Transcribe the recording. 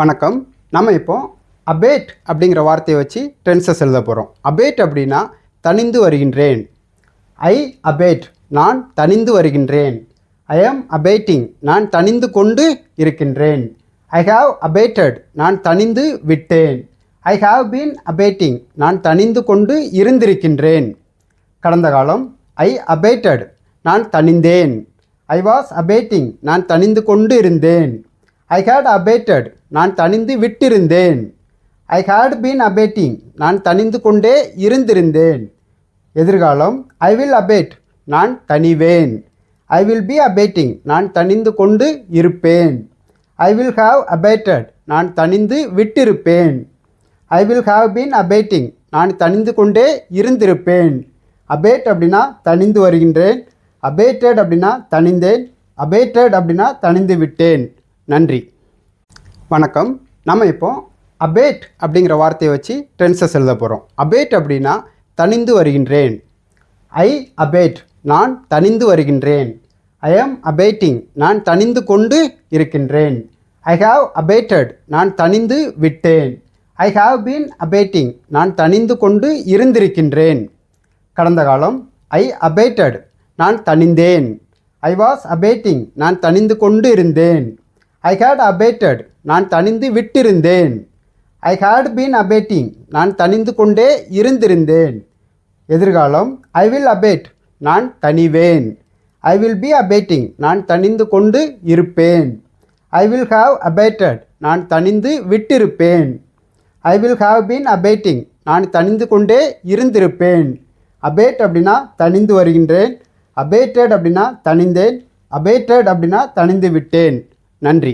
வணக்கம். நம்ம இப்போ அபேட் அப்படிங்கிற வார்த்தையை வச்சு டென்சஸ் எழுத போகிறோம் அபேட் அப்படின்னா தனிந்து வருகின்றேன். ஐ அபேட் நான் தனிந்து வருகின்றேன். ஐ ஆம் அபேட்டிங் நான் தனிந்து கொண்டு இருக்கின்றேன். ஐ ஹாவ் அபேட்டட் நான் தனிந்து விட்டேன். ஐ ஹாவ் பீன் அபேட்டிங் நான் தனிந்து கொண்டு இருந்திருக்கின்றேன். கடந்த காலம் ஐ அபேட்டட் நான் தனிந்தேன். ஐ வாஸ் அபேட்டிங் நான் தனிந்து கொண்டு இருந்தேன். ஐ ஹேட் அபேட்டட் நான் தனிந்து விட்டிருந்தேன். ஐ ஹேட் பீன் அபேட்டிங் நான் தனிந்து கொண்டே இருந்திருந்தேன். எதிர்காலம் ஐ வில் அபேட் நான் தனிவேன் ஐ வில் பி அபேட்டிங் நான் தனிந்து கொண்டு இருப்பேன். ஐ வில் ஹாவ் அபேட்டட் நான் தனிந்து விட்டிருப்பேன். I will have been abating நான் தனிந்து கொண்டே இருந்திருப்பேன். அபேட் அப்படின்னா தனிந்து வருகின்றேன். அபேட்டட் அப்படின்னா தனிந்தேன் அபேட்டட் அப்படின்னா தனிந்து விட்டேன். நன்றி. வணக்கம். நம்ம இப்போ அபேட் அப்படிங்கிற வார்த்தையை வச்சு டென்சஸ் எழுத போகிறோம் அபேட் அப்படின்னா தனிந்து வருகின்றேன். ஐ அபேட் நான் தனிந்து வருகின்றேன். ஐ ஆம் அபேட்டிங் நான் தனிந்து கொண்டு இருக்கின்றேன். ஐ ஹாவ் அபேட்டட் நான் தனிந்து விட்டேன். ஐ ஹாவ் பீன் அபேட்டிங் நான் தனிந்து கொண்டு இருந்திருக்கின்றேன். கடந்த காலம் ஐ அபேட்டட் நான் தனிந்தேன். ஐ வாஸ் அபேட்டிங் நான் தனிந்து கொண்டு இருந்தேன். ஐ ஹேட் அபேட்டட் நான் தனிந்து விட்டிருந்தேன். ஐ ஹேட் பீன் அபேட்டிங் நான் தனிந்து கொண்டே இருந்திருந்தேன். எதிர்காலம் ஐ வில் அபேட் நான் தனிவேன் ஐ வில் பி அபேட்டிங் நான் தனிந்து கொண்டு இருப்பேன். ஐ வில் ஹாவ் அபேட்டட் நான் தனிந்து விட்டிருப்பேன். I will have been abating நான் தனிந்து கொண்டே இருந்திருப்பேன். அபேட் அப்படின்னா தனிந்து வருகின்றேன். அபேட்டட் அப்படின்னா தனிந்தேன் அபேட்டட் அப்படின்னா தனிந்து விட்டேன். நன்றி.